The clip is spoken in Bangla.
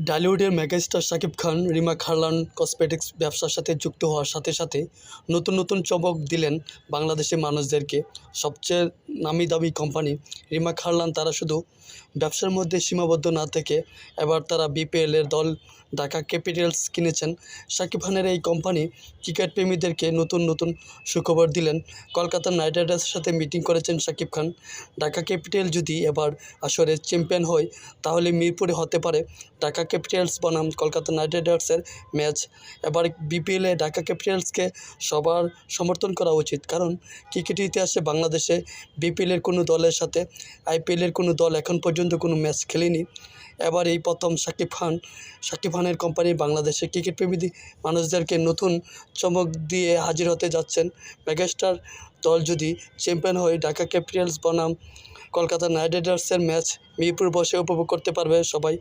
ডালিউডের মেগাস্টার শাকিব খান, রিমা খারলান কসমেটিক্স ব্যবসার সাথে যুক্ত হওয়ার সাথে সাথে নতুন নতুন চমক দিলেন বাংলাদেশের মানুষদেরকে। সবচেয়ে নামি দামি কোম্পানি রিমা খারলান তারা শুধু ব্যবসার মধ্যে সীমাবদ্ধ না থেকে এবার তারা বিপিএলের দল ঢাকা ক্যাপিটালস কিনেছেন। শাকিব খানের এই কোম্পানি ক্রিকেট প্রেমীদেরকে নতুন নতুন সুখবর দিলেন। কলকাতা নাইট রাইডার্সের সাথে মিটিং করেছেন শাকিব খান। ঢাকা ক্যাপিটাল যদি এবার আসরে চ্যাম্পিয়ন হয়, তাহলে মিরপুরে হতে পারে ঢাকা ক্যাপিটালস বনাম কলকাতা নাইট রাইডার্সের ম্যাচ এবার বিপিএলে ঢাকা ক্যাপিটালসকে সবার সমর্থন করা উচিত, কারণ ক্রিকেট ইতিহাসে বাংলাদেশে বিপিএলের কোনো দলের সাথে আইপিএলের কোনো দল এখন পর্যন্ত কোনো ম্যাচ খেলেনি। এবার এই প্রথম সাকিব খান, সাকিব খানের কোম্পানি বাংলাদেশের ক্রিকেট প্রেমী মানুষদেরকে নতুন চমক দিয়ে হাজির হতে যাচ্ছেন। মেগাস্টার দল যদি চ্যাম্পিয়ন হয় ঢাকা ক্যাপিটালস বনাম, কলকাতা নাইট রাইডার্সের ম্যাচ মিরপুর বসে উপভোগ করতে পারবে সবাই।